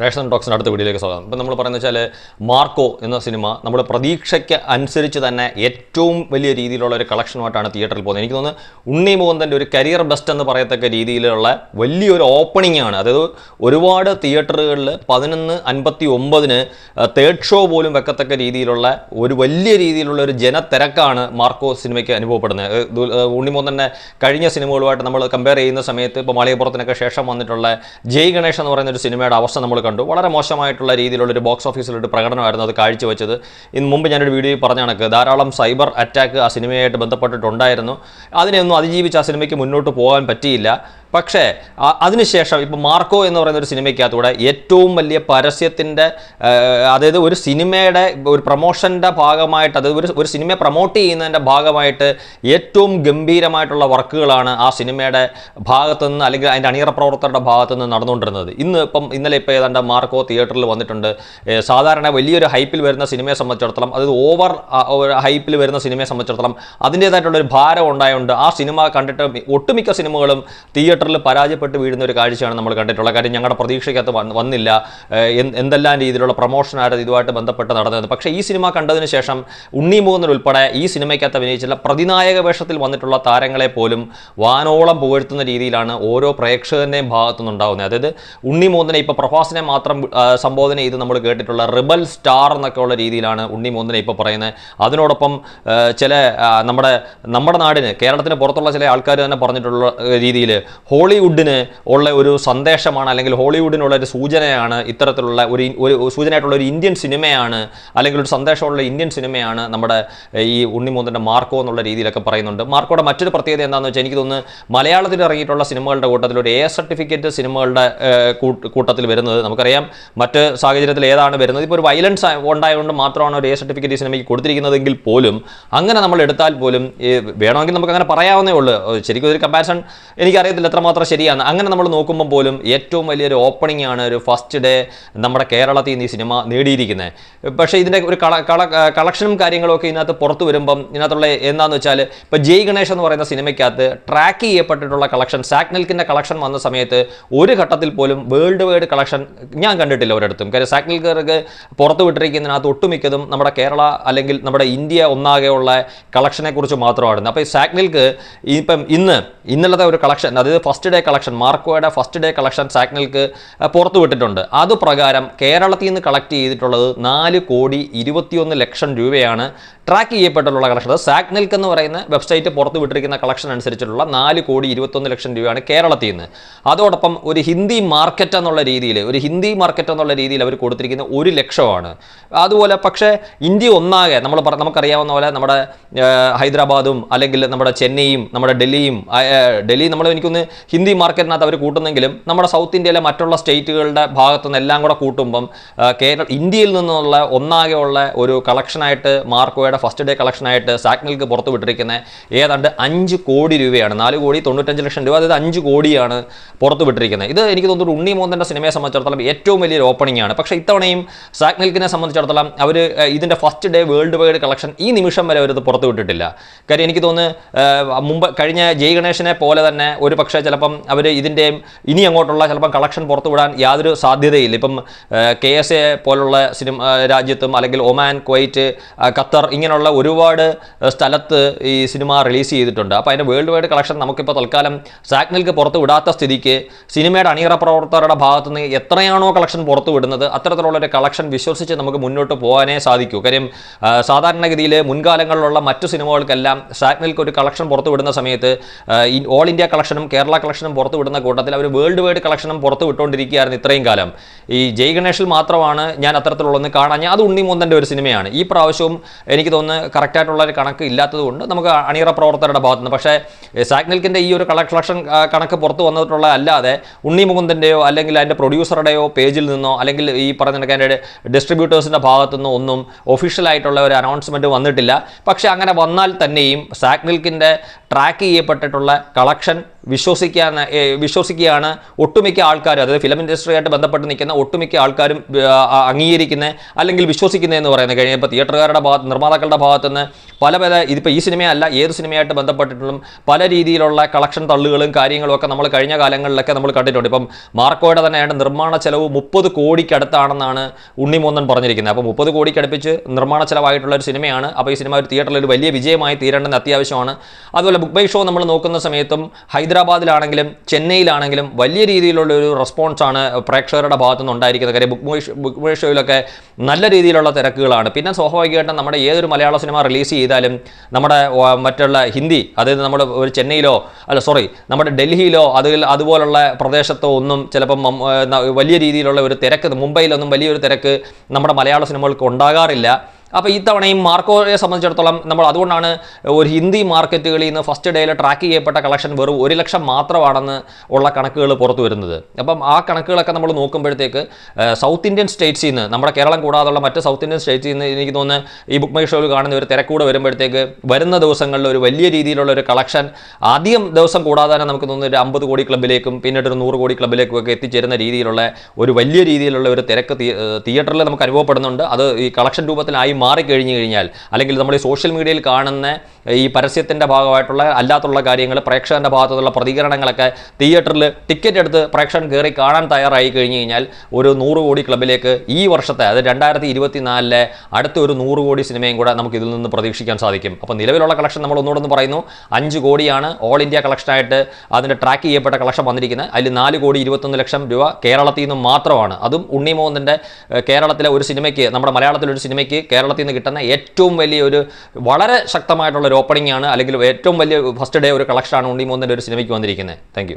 Ration ടോക്സിന്റെ അടുത്ത വീഡിയോയിലേക്ക് സ്വാഗതം. ഇപ്പം നമ്മൾ പറയുന്നത് വെച്ചാൽ മാർക്കോ എന്ന സിനിമ നമ്മുടെ പ്രതീക്ഷയ്ക്ക് അനുസരിച്ച് തന്നെ ഏറ്റവും വലിയ രീതിയിലുള്ള ഒരു കളക്ഷനുമായിട്ടാണ് തിയേറ്ററിൽ പോകുന്നത്. എനിക്ക് തോന്നുന്നു ഉണ്ണി മോഹന്റെ ഒരു കരിയർ ബെസ്റ്റ് എന്ന് പറയത്തക്ക രീതിയിലുള്ള വലിയൊരു ഓപ്പണിംഗ് ആണ്. അതായത് ഒരുപാട് തിയേറ്ററുകളിൽ പതിനൊന്ന് അൻപത്തി ഒമ്പതിന് തേർഡ് ഷോ പോലും വെക്കത്തക്ക രീതിയിലുള്ള ഒരു വലിയ രീതിയിലുള്ള ഒരു ജനത്തിരക്കാണ് മാർക്കോ സിനിമയ്ക്ക് അനുഭവപ്പെടുന്നത്. ഉണ്ണി ഏഹ് കഴിഞ്ഞ സിനിമകളുമായിട്ട് നമ്മൾ കമ്പയർ ചെയ്യുന്ന സമയത്ത് ഇപ്പോൾ മലയപ്പുറത്തിനൊക്കെ ശേഷം വന്നിട്ടുള്ള ജയ് ഗണേഷ് എന്ന് പറയുന്ന ഒരു സിനിമയുടെ അവസ്ഥ നമ്മൾ കണ്ടു. വളരെ മോശമായിട്ടുള്ള രീതിയിലുള്ളൊരു ബോക്സ് ഓഫീസിലൊരു പ്രകടനമായിരുന്നു അത് കാഴ്ചവെച്ചത്. ഇന്ന് മുമ്പ് ഞാനൊരു വീഡിയോയിൽ പറഞ്ഞ കണക്ക് ധാരാളം സൈബർ അറ്റാക്ക് ആ സിനിമയായിട്ട് ബന്ധപ്പെട്ടിട്ടുണ്ടായിരുന്നു. അതിനെയൊന്നും അതിജീവിച്ച് ആ സിനിമയ്ക്ക് മുന്നോട്ട് പോകാൻ പറ്റിയില്ല. പക്ഷേ അതിനുശേഷം ഇപ്പോൾ മാർക്കോ എന്ന് പറയുന്ന ഒരു സിനിമയ്ക്കകത്തൂടെ ഏറ്റവും വലിയ പരസ്യത്തിന്റെ അതായത് ഒരു സിനിമയുടെ ഒരു പ്രൊമോഷന്റെ ഭാഗമായിട്ട് അതായത് ഒരു ഒരു സിനിമയെ പ്രൊമോട്ട് ചെയ്യുന്നതിന്റെ ഭാഗമായിട്ട് ഏറ്റവും ഗംഭീരമായിട്ടുള്ള വർക്കുകളാണ് ആ സിനിമയുടെ ഭാഗത്തുനിന്ന് അല്ലെങ്കിൽ അതിന്റെ അണിയറ പ്രവർത്തകരുടെ ഭാഗത്തുനിന്ന് നടന്നുകൊണ്ടിരുന്നത്. ഇന്ന് ഇപ്പം ഇന്നലെ ഇപ്പോൾ ഏതാണ്ട് മാർക്കോ തിയേറ്ററിൽ വന്നിട്ടുണ്ട്. സാധാരണ വലിയൊരു ഹൈപ്പിൽ വരുന്ന സിനിമയെ സംബന്ധിച്ചിടത്തോളം അത് ഓവർ ഹൈപ്പിൽ വരുന്ന സിനിമയെ സംബന്ധിച്ചിടത്തോളം അതിന്റേതായിട്ടുള്ളൊരു ഭാരം ഉണ്ടായതുകൊണ്ട് ആ സിനിമ കണ്ടിട്ട് ഒട്ടുമിക്ക സിനിമകളും തിയേറ്ററിൽ പരാജയപ്പെട്ട് വീഴുന്ന ഒരു കാഴ്ചയാണ് നമ്മൾ കണ്ടിട്ടുള്ളത്. കാര്യം ഞങ്ങളുടെ പ്രതീക്ഷയ്ക്കകത്ത് വന്നില്ല. എന്തെല്ലാം രീതിയിലുള്ള പ്രൊമോഷനായിരുന്നു ഇതുമായിട്ട് ബന്ധപ്പെട്ട് നടന്നത്. പക്ഷേ ഈ സിനിമ കണ്ടതിന് ശേഷം ഉണ്ണി മൂന്നൽ ഉൾപ്പെടെ ഈ സിനിമയ്ക്കകത്ത് അഭിനയിച്ചുള്ള പ്രതിനായക വേഷത്തിൽ വന്നിട്ടുള്ള താരങ്ങളെ പോലും വാനോളം പുകഴ്ത്തുന്ന രീതിയിലാണ് ഓരോ പ്രേക്ഷകന്റെയും ഭാഗത്തുനിന്നുണ്ടാകുന്നത് അതായത് ഉണ്ണി മൂന്നിനെ ഇപ്പോൾ പ്രഭാസിനെ മാത്രം സംബോധന ചെയ്ത് നമ്മൾ കേട്ടിട്ടുള്ള റിബൽ സ്റ്റാർ എന്നൊക്കെ ഉള്ള രീതിയിലാണ് ഉണ്ണി മോന്തിനെ ഇപ്പോൾ പറയുന്നത്. അതിനോടൊപ്പം ചില നമ്മുടെ നമ്മുടെ നാടിന് കേരളത്തിന് പുറത്തുള്ള ചില ആൾക്കാർ തന്നെ പറഞ്ഞിട്ടുള്ള രീതിയിൽ ഹോളിവുഡിന് ഉള്ള ഒരു സന്ദേശമാണ് അല്ലെങ്കിൽ ഹോളിവുഡിനുള്ള ഒരു സൂചനയാണ് ഇത്തരത്തിലുള്ള ഒരു ഒരു സൂചനയായിട്ടുള്ള ഒരു ഇന്ത്യൻ സിനിമയാണ് അല്ലെങ്കിൽ ഒരു സന്ദേശമുള്ള ഇന്ത്യൻ സിനിമയാണ് നമ്മുടെ ഈ ഉണ്ണിമൂന്നിന്റെ മാർക്കോ എന്നുള്ള രീതിയിലൊക്കെ പറയുന്നുണ്ട്. മാർക്കോയുടെ മറ്റൊരു പ്രത്യേകത എന്താണെന്ന് വെച്ചാൽ എനിക്ക് തോന്നുന്നു മലയാളത്തിൽ ഇറങ്ങിയിട്ടുള്ള സിനിമകളുടെ കൂട്ടത്തിൽ ഒരു എ സർട്ടിഫിക്കറ്റ് സിനിമകളുടെ കൂട്ടത്തിൽ വരുന്നത് നമുക്കറിയാം മറ്റ് സാഹചര്യത്തിൽ ഏതാണ് വരുന്നത്? ഇപ്പോൾ ഒരു വയലൻസ് ഉണ്ടായതുകൊണ്ട് മാത്രമാണ് ഒരു എ സർട്ടിഫിക്കറ്റ് ഈ സിനിമയ്ക്ക് കൊടുത്തിരിക്കുന്നതെങ്കിൽ പോലും അങ്ങനെ നമ്മൾ എടുത്താൽ പോലും വേണമെങ്കിൽ നമുക്ക് അങ്ങനെ പറയാവുന്നേ ഉള്ളൂ. ശരിക്കും ഒരു കമ്പാരിസൺ എനിക്കറിയത്തില്ല എത്രമാത്രം ശരിയാണ് അങ്ങനെ നമ്മൾ നോക്കുമ്പോൾ പോലും ഏറ്റവും വലിയൊരു ഓപ്പണിംഗ് ആണ് ഒരു ഫസ്റ്റ് ഡേ നമ്മുടെ കേരളത്തിൽ നിന്ന് ഈ സിനിമ നേടിയിരിക്കുന്നത്. പക്ഷേ ഇതിന്റെ ഒരു കള കള കളക്ഷനും കാര്യങ്ങളും ഒക്കെ ഇതിനകത്ത് പുറത്തു വരുമ്പം ഇതിനകത്തുള്ള എന്താണെന്ന് വെച്ചാൽ ഇപ്പോൾ ജയ് ഗണേഷ് എന്ന് പറയുന്ന സിനിമയ്ക്കകത്ത് ട്രാക്ക് ചെയ്യപ്പെട്ടിട്ടുള്ള കളക്ഷൻ സാക്നിൽക്കിന്റെ കളക്ഷൻ വന്ന സമയത്ത് ഒരു ഘട്ടത്തിൽ പോലും വേൾഡ് വൈഡ് കളക്ഷൻ ഞാൻ കണ്ടിട്ടില്ല ഒരിടത്തും. കാര്യം സാക്നിൽക്കർക്ക് പുറത്ത് വിട്ടിരിക്കുന്നതിനകത്ത് ഒട്ടുമിക്കതും നമ്മുടെ കേരള അല്ലെങ്കിൽ നമ്മുടെ ഇന്ത്യ ഒന്നാകെയുള്ള കളക്ഷനെ കുറിച്ച് മാത്രമാണ് അപ്പോൾ ഈ സാക്നിൽക്ക് ഇപ്പം ഇന്ന് ഇന്നലത്തെ ഒരു കളക്ഷൻ അതായത് ഫസ്റ്റ് ഡേ കളക്ഷൻ മാർക്കോയുടെ ഫസ്റ്റ് ഡേ കളക്ഷൻ സാക്നിൽക്ക് പുറത്തു വിട്ടിട്ടുണ്ട്. അത് പ്രകാരം കേരളത്തിൽ നിന്ന് കളക്ട് ചെയ്തിട്ടുള്ളത് നാല് കോടി ഇരുപത്തിയൊന്ന് ലക്ഷം രൂപയാണ് ട്രാക്ക് ചെയ്യപ്പെട്ടിട്ടുള്ള കളക്ഷൻ സാക് സാക്നിൽക്ക് എന്ന് പറയുന്ന വെബ്സൈറ്റ് പുറത്തു വിട്ടിരിക്കുന്ന കളക്ഷൻ അനുസരിച്ചിട്ടുള്ള നാല് കോടി ഇരുപത്തൊന്ന് ലക്ഷം രൂപയാണ് കേരളത്തിൽ നിന്ന്. അതോടൊപ്പം ഒരു ഹിന്ദി മാർക്കറ്റ് എന്നുള്ള രീതിയിൽ ഒരു ഹിന്ദി മാർക്കറ്റ് എന്നുള്ള രീതിയിൽ അവർ കൊടുത്തിരിക്കുന്ന ഒരു ലക്ഷമാണ്. അതുപോലെ പക്ഷേ ഇന്ത്യ ഒന്നാകെ നമ്മൾ നമുക്കറിയാവുന്ന പോലെ നമ്മുടെ ഹൈദരാബാദും അല്ലെങ്കിൽ നമ്മുടെ ചെന്നൈയും നമ്മുടെ ഡൽഹിയും ഡൽഹി നമ്മൾ എനിക്കൊന്ന് ഹിന്ദി മാർക്കറ്റിനകത്ത് അവർ കൂട്ടുന്നെങ്കിലും നമ്മുടെ സൗത്ത് ഇന്ത്യയിലെ മറ്റുള്ള സ്റ്റേറ്റുകളുടെ ഭാഗത്തു നിന്ന് എല്ലാം കൂടെ കൂട്ടുമ്പം കേരള ഇന്ത്യയിൽ നിന്നുള്ള ഒന്നാകെയുള്ള ഒരു കളക്ഷനായിട്ട് മാർക്കോയുടെ ഫസ്റ്റ് ഡേ കളക്ഷനായിട്ട് സാക്നിൽക്ക് പുറത്തു വിട്ടിരിക്കുന്ന ഏതാണ്ട് അഞ്ച് കോടി രൂപയാണ്. നാല് കോടി തൊണ്ണൂറ്റഞ്ച് ലക്ഷം രൂപ. അതായത് അഞ്ച് കോടിയാണ് പുറത്തു വിട്ടിരിക്കുന്നത് ഇത് എനിക്ക് തോന്നുന്നു ഉണ്ണി മോഹന്റെ സിനിമയെ സംബന്ധിച്ചിടത്തോളം ഏറ്റവും വലിയൊരു ഓപ്പണിംഗ് ആണ്. പക്ഷേ ഇത്തവണയും സാക്നിൽക്കിനെ സംബന്ധിച്ചിടത്തോളം അവർ ഇതിന്റെ first day world wide collection ഈ നിമിഷം വരെ അവരത് പുറത്തു വിട്ടിട്ടില്ല. കാര്യം എനിക്ക് തോന്നുന്നു മുമ്പ് കഴിഞ്ഞ ജയ് ഗണേശനെ പോലെ തന്നെ ഒരു പക്ഷേ ചിലപ്പം അവർ ഇതിന്റെയും ഇനി അങ്ങോട്ടുള്ള ചിലപ്പം കളക്ഷൻ പുറത്തു വിടാൻ യാതൊരു സാധ്യതയില്ല. ഇപ്പം കെ എസ് എ പോലുള്ള സിനിമ രാജ്യത്തും അല്ലെങ്കിൽ ഒമാൻ കുവൈറ്റ് ഖത്തർ ഖത്തർ ഇങ്ങനെയുള്ള ഒരുപാട് സ്ഥലത്ത് ഈ സിനിമ റിലീസ് ചെയ്തിട്ടുണ്ട്. അപ്പോൾ അതിന്റെ വേൾഡ് വൈഡ് കളക്ഷൻ നമുക്കിപ്പോൾ തൽക്കാലം സാഗ്നിൽക്ക് പുറത്ത് വിടാത്ത സ്ഥിതിക്ക് സിനിമയുടെ അണിയറ പ്രവർത്തകരുടെ ഭാഗത്തു നിന്ന് എത്രയാണോ കളക്ഷൻ പുറത്തു വിടുന്നത് അത്തരത്തിലുള്ള ഒരു കളക്ഷൻ വിശ്വസിച്ച് നമുക്ക് മുന്നോട്ട് പോകാനേ സാധിക്കൂ. കാര്യം സാധാരണഗതിയിൽ മുൻകാലങ്ങളിലുള്ള മറ്റു സിനിമകൾക്കെല്ലാം സാഗ്നിൽക്ക് ഒരു കളക്ഷൻ പുറത്തു വിടുന്ന സമയത്ത് ഓൾ ഇന്ത്യ കളക്ഷനും കേരള കളക്ഷനും പുറത്തു വിടുന്ന കൂട്ടത്തിൽ അവർ വേൾഡ് വൈഡ് കളക്ഷനും പുറത്ത് വിട്ടുകൊണ്ടിരിക്കുകയായിരുന്നു ഇത്രയും കാലം. ഈ ജയ് ഗണേഷിൽ മാത്രമാണ് ഞാൻ അത്തരത്തിലുള്ളൊന്ന് കാണാൻ അത് ഉണ്ണിമൂന്തന്റെ ഒരു സിനിമയാണ്. ഈ പ്രാവശ്യവും എനിക്ക് തോന്നുന്നു കറക്റ്റായിട്ടുള്ള ഒരു കണക്ക് ഇല്ലാത്തതുകൊണ്ട് നമുക്ക് അണിയറ പ്രവർത്തകരുടെ ഭാഗത്തു നിന്ന് പക്ഷേ സാഗ്നിൽക്കിന്റെ ഈ ഒരു കളക്ഷൻ കണക്ക് പുറത്തു വന്നിട്ടുള്ള അല്ലാതെ ഉണ്ണി മുകുന്ദന്റെയോ അല്ലെങ്കിൽ അതിന്റെ പ്രൊഡ്യൂസറുടെയോ പേജിൽ നിന്നോ അല്ലെങ്കിൽ ഈ പറഞ്ഞ അതിന്റെ ഡിസ്ട്രിബ്യൂട്ടേഴ്സിന്റെ ഭാഗത്തു നിന്നോ ഒന്നും ഒഫീഷ്യലായിട്ടുള്ള ഒരു അനൗൺസ്മെന്റ് വന്നിട്ടില്ല. പക്ഷേ അങ്ങനെ വന്നാൽ തന്നെയും സാഗ്നിൽക്കിന്റെ ട്രാക്ക് ചെയ്യപ്പെട്ടിട്ടുള്ള കളക്ഷൻ വിശ്വസിക്കാൻ വിശ്വസിക്കുകയാണ് ഒട്ടുമിക്ക ആൾക്കാരും. അതായത് ഫിലിം ഇൻഡസ്ട്രിയായിട്ട് ബന്ധപ്പെട്ട് നിൽക്കുന്ന ഒട്ടുമിക്ക ആൾക്കാരും അംഗീകരിക്കുന്ന അല്ലെങ്കിൽ വിശ്വസിക്കുന്നതെന്ന് പറയുന്നത് കഴിഞ്ഞാൽ ഇപ്പോൾ തിയേറ്ററുകാരുടെ ഭാഗത്ത് നിർമ്മാതാക്കളുടെ ഭാഗത്ത് നിന്ന് പല പല ഇതിപ്പോൾ ഈ സിനിമയല്ല ഏത് സിനിമയായിട്ട് ബന്ധപ്പെട്ടിട്ടും പല രീതിയിലുള്ള കളക്ഷൻ തള്ളുകളും കാര്യങ്ങളും ഒക്കെ നമ്മൾ കഴിഞ്ഞ കാലങ്ങളിലൊക്കെ നമ്മൾ കണ്ടിട്ടുണ്ട്. ഇപ്പം മാർക്കോയുടെ തന്നെ ആയിട്ട് നിർമ്മാണ ചെലവ് മുപ്പത് കോടിക്കടുത്താണെന്നാണ് ഉണ്ണിമോന്നൻ പറഞ്ഞിരിക്കുന്നത്. അപ്പോൾ മുപ്പത് കോടിക്കടുപ്പിച്ച് നിർമ്മാണ ചെലവായിട്ടുള്ള ഒരു സിനിമയാണ്. അപ്പോൾ ഈ സിനിമ ഒരു തിയേറ്ററിൽ ഒരു വലിയ വിജയമായി തീരേണ്ടത് അത്യാവശ്യമാണ്. അതുപോലെ ബുക്ക് ബൈ ഷോ നമ്മൾ നോക്കുന്ന സമയത്തും ഹൈദരാബാദിലാണെങ്കിലും ചെന്നൈയിലാണെങ്കിലും വലിയ രീതിയിലുള്ള ഒരു റെസ്പോൺസാണ് പ്രേക്ഷകരുടെ ഭാഗത്തു നിന്ന് ഉണ്ടായിരിക്കുന്നത് കാര്യം ബുക്ക് മൂവി ബുക്ക് മൂവി ഷോയിലൊക്കെ നല്ല രീതിയിലുള്ള തിരക്കുകളാണ്. പിന്നെ സ്വാഭാവികമായിട്ടും നമ്മുടെ ഏതൊരു മലയാള സിനിമ റിലീസ് ചെയ്താലും നമ്മുടെ മറ്റുള്ള ഹിന്ദി അതായത് നമ്മുടെ ഒരു ചെന്നൈയിലോ അല്ല സോറി നമ്മുടെ ഡൽഹിയിലോ അതിൽ അതുപോലുള്ള പ്രദേശത്തോ ഒന്നും ചിലപ്പം വലിയ രീതിയിലുള്ള ഒരു തിരക്ക് മുംബൈയിലൊന്നും വലിയൊരു തിരക്ക് നമ്മുടെ മലയാള സിനിമകൾക്ക് ഉണ്ടാകാറില്ല. അപ്പോൾ ഇത്തവണയും മാർക്കോയെ സംബന്ധിച്ചിടത്തോളം നമ്മൾ അതുകൊണ്ടാണ് ഒരു ഹിന്ദി മാർക്കറ്റുകളിൽ നിന്ന് ഫസ്റ്റ് ഡേയിൽ ട്രാക്ക് ചെയ്യപ്പെട്ട കളക്ഷൻ വെറും ഒരു ലക്ഷം മാത്രമാണെന്ന് ഉള്ള കണക്കുകൾ പുറത്തു വരുന്നത്. അപ്പം ആ കണക്കുകളൊക്കെ നമ്മൾ നോക്കുമ്പോഴത്തേക്ക് സൗത്ത് ഇന്ത്യൻ സ്റ്റേറ്റ്സിൽ നിന്ന് നമ്മുടെ കേരളം കൂടാതെയുള്ള മറ്റ് സൗത്ത് ഇന്ത്യൻ സ്റ്റേറ്റ്സിൽ നിന്ന് എനിക്ക് തോന്നുന്നു ഈ ബുക്ക് മൈ ഷോയിൽ കാണുന്ന ഒരു തിരക്കൂടെ വരുമ്പോഴത്തേക്ക് വരുന്ന ദിവസങ്ങളിൽ ഒരു വലിയ രീതിയിലുള്ള ഒരു കളക്ഷൻ ആദ്യം ദിവസം കൂടാതെ തന്നെ നമുക്ക് തോന്നുന്നു ഒരു അമ്പത് കോടി ക്ലബിലേക്കും പിന്നീട് ഒരു നൂറ് കോടി ക്ലബിലേക്കും ഒക്കെ എത്തിച്ചേരുന്ന രീതിയിലുള്ള ഒരു വലിയ രീതിയിലുള്ള ഒരു തിരക്ക് തിയേറ്ററിൽ നമുക്ക് അനുഭവപ്പെടുന്നുണ്ട്. അത് ഈ കളക്ഷൻ രൂപത്തിലായി മാറിക്കഴിഞ്ഞു കഴിഞ്ഞാൽ അല്ലെങ്കിൽ നമ്മൾ ഈ സോഷ്യൽ മീഡിയയിൽ കാണുന്ന ഈ പരസ്യത്തിന്റെ ഭാഗമായിട്ടുള്ള അല്ലാത്തുള്ള കാര്യങ്ങൾ പ്രേക്ഷകന്റെ ഭാഗത്തുള്ള പ്രതികരണങ്ങളൊക്കെ തിയേറ്ററിൽ ടിക്കറ്റ് എടുത്ത് പ്രേക്ഷകൻ കയറി കാണാൻ തയ്യാറായി കഴിഞ്ഞു കഴിഞ്ഞാൽ ഒരു നൂറ് കോടി ക്ലബിലേക്ക് ഈ വർഷത്തെ അത് രണ്ടായിരത്തി ഇരുപത്തിനാലിലെ അടുത്ത ഒരു നൂറ് കോടി സിനിമയും കൂടെ നമുക്ക് ഇതിൽ നിന്ന് പ്രതീക്ഷിക്കാൻ സാധിക്കും. അപ്പോൾ നിലവിലുള്ള കളക്ഷൻ നമ്മൾ ഒന്നുകൂടെ ഒന്ന് പറയുന്നു. അഞ്ച് കോടിയാണ് ഓൾ ഇന്ത്യ കളക്ഷനായിട്ട് അതിന്റെ ട്രാക്ക് ചെയ്യപ്പെട്ട കളക്ഷൻ വന്നിരിക്കുന്നത്. അതിൽ നാല് കോടി ഇരുപത്തൊന്ന് ലക്ഷം രൂപ കേരളത്തിൽ നിന്നും മാത്രമാണ്. അതും ഉണ്ണിമോഹന്റെ കേരളത്തിലെ ഒരു സിനിമയ്ക്ക് നമ്മുടെ മലയാളത്തിലെ ഒരു സിനിമയ്ക്ക് കേരളത്തിൽ നിന്ന് കിട്ടുന്ന ഏറ്റവും വലിയ ഒരു വളരെ ശക്തമായിട്ടുള്ള ഒരു ഓപ്പണിംഗ് ആണ് അല്ലെങ്കിൽ ഏറ്റവും വലിയ ഫസ്റ്റ് ഡേ ഒരു കളക്ഷനാണ് ഉണ്ണി മൂന്നിന്റെ ഒരു സിനിമയ്ക്ക് വന്നിരിക്കുന്നത്. താങ്ക്